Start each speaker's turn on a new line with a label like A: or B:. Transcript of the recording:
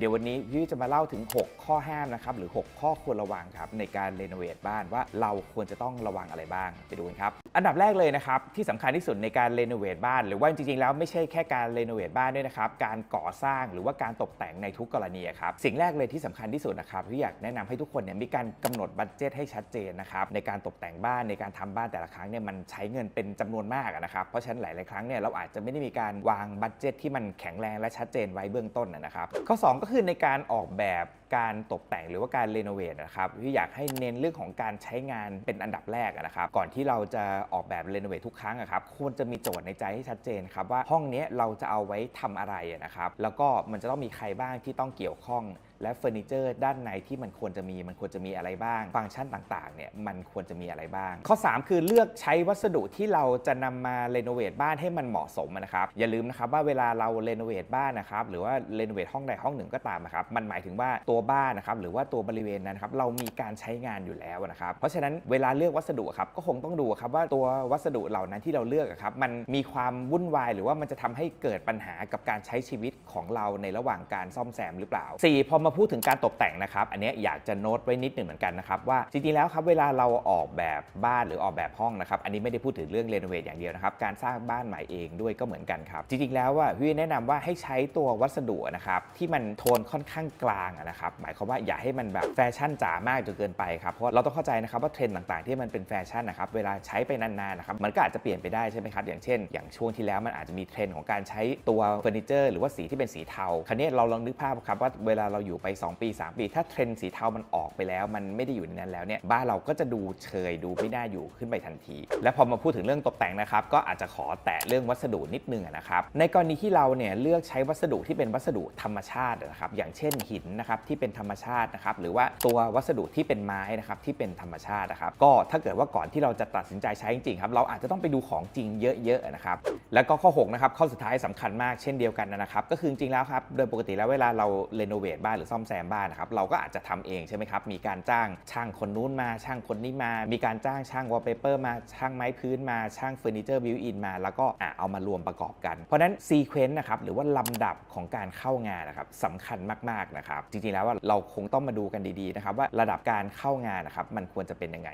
A: เดี๋ยววันนี้พี่จะมาเล่าถึง 6 ข้อห้ามนะครับหรือ 6 ข้อควรระวังครับในการรีโนเวทบ้านว่าเราควรจะต้องระวังอะไรบ้างไปดูกันครับ อันดับแรกเลยนะครับที่สำคัญที่สุดในการรีโนเวทบ้านหรือว่าจริงๆแล้วไม่ใช่แค่การรีโนเวทบ้านด้วยนะครับการก่อสร้างหรือว่าการตกแต่งในทุกกรณีครับสิ่งแรกเลยที่สำคัญที่สุดนะครับที่อยากแนะนำให้ทุกคนเนี่ยมีการกำหนดบัตเจตให้ชัดเจนนะครับในการตกแต่งบ้านในการทำบ้านแต่ละครั้งเนี่ยมันใช้เงินเป็นจำนวนมากนะครับเพราะฉะนั้นหลายๆครั้งเนี่ยเราอาจจะไม่ได้มีการวางบัตเจตที่มันแข็งแรงและชัดเจนไว้เบื้องต้นนะครับข้อสองก็คือในการออกแบบ การตกแต่งหรือว่าการรีโนเวทนะครับที่อยากให้เน้นเรื่องของการใช้งานเป็นอันดับแรกนะครับก่อนที่เราจะออกแบบรีโนเวททุกครั้งอะครับควรจะมีโจทย์ในใจให้ชัดเจนครับว่าห้องนี้เราจะเอาไว้ทำอะไรนะครับแล้วก็มันจะต้องมีใครบ้างที่ต้องเกี่ยวข้องและเฟอร์นิเจอร์ด้านในที่มันควรจะมีมันควรจะมีอะไรบ้าง ฟังก์ชันต่างๆเนี่ยมันควรจะมีอะไรบ้าง ข้อ 3 คือเลือกใช้วัสดุที่เราจะนำมาเรโนเวทบ้านให้มันเหมาะสมนะครับอย่าลืมนะครับว่าเวลาเราเรโนเวทบ้านนะครับหรือว่าเรโนเวทห้องใดห้องหนึ่งก็ตามนะครับมันหมายถึงว่าตัวบ้านนะครับหรือว่าตัวบริเวณนั้นครับเรามีการใช้งานอยู่แล้วนะครับเพราะฉะนั้นเวลาเลือกวัสดุครับก็คงต้องดูครับว่าตัววัสดุเหล่านั้นที่เราเลือกครับมันมีความวุ่นวายหรือว่ามันจะทำให้เกิดปัญหากับการใช้ชีวิตของเราในระหว่างการซ่อมแซมหรือเปล่า 4 พอมาพูดถึงการตกแต่งนะครับ อันนี้อยากจะโน้ตไว้นิดหนึ่งเหมือนกันนะครับว่าจริงๆแล้วครับเวลาเราออกแบบบ้านหรือออกแบบห้องนะครับอันนี้ไม่ได้พูดถึงเรื่องเรโนเวทอย่างเดียวนะครับการสร้างบ้านใหม่เองด้วยก็เหมือนกันครับจริงๆแล้วว่าพี่แนะนำว่าให้ใช้ตัววัสดุนะครับที่มันโทนค่อนข้างกลางอะนะครับหมายความว่าอย่าให้มันแบบแฟชั่นจ๋ามากจนเกินไปครับเพราะเราต้องเข้าใจนะครับว่าเทรนด์ต่างๆ ที่มันเป็นแฟชั่นนะครับเวลาใช้ไปนานๆนะครับมันก็อาจจะเปลี่ยนไปได้ใช่ไหมครับอย่างเช่น อย่างช่วงที่แล้วมันอาจจะมีเทรนด์ของการใช้ตัวเฟอร์นิเจอร์หรือว่าสีที่เป็นสีเทาคราวนี้เราลองนึกภาพครับว่าเวลาเราอยู่ไป 2 ปี 3 ปี ถ้าเทรนด์สีเทามันออกไปแล้ว มันไม่ได้อยู่ในนั้นแล้วเนี่ยบ้านเราก็จะดูเชยดูไม่น่าอยู่ขึ้นไปทันที และพอมาพูดถึงเรื่องตกแต่งนะครับก็อาจจะขอแตะเรื่องวัสดุนิดนึงนะครับในกรณีที่เราเนี่ยเลือกใช้วัสดุที่เป็นวัสดุธรรมชาตินะครับอย่างเช่นหินนะครับที่เป็นธรรมชาตินะครับหรือว่าตัววัสดุที่เป็นไม้นะครับที่เป็นธรรมชาตินะครับก็ถ้าเกิดว่าก่อนที่เราจะตัดสินใจใช้จริงๆครับเราอาจจะต้องไปดูของจริงเยอะๆนะครับแล้วก็ข้อ6นะครับข้อสุดท้ายสำคัญมากเช่นเดียวกันนะครับก็คือจริงแล้วครับโดยปกติแล้วเวลาเราเรโนเวทบ้านหรือซ่อมแซมบ้านนะครับเราก็อาจจะทำเองใช่ไหมครับมีการจ้างช่างคนนู้นมาช่างคนนี้มา มีการจ้างช่างวอลเปเปอร์มาช่างไม้พื้นมาช่างเฟอร์นิเจอร์บิวอินมา แล้วก็อเอามารวมประกอบกัน เพราะฉะนั้นซีเควนต์นะครับหรือว่าลำดับของการเข้างานนะครับสำคัญมากๆนะครับจริงๆแล้วว่าเราคงต้องมาดูกันดีๆนะครับว่าระดับการเข้างานนะครับมันควรจะเป็นยังไง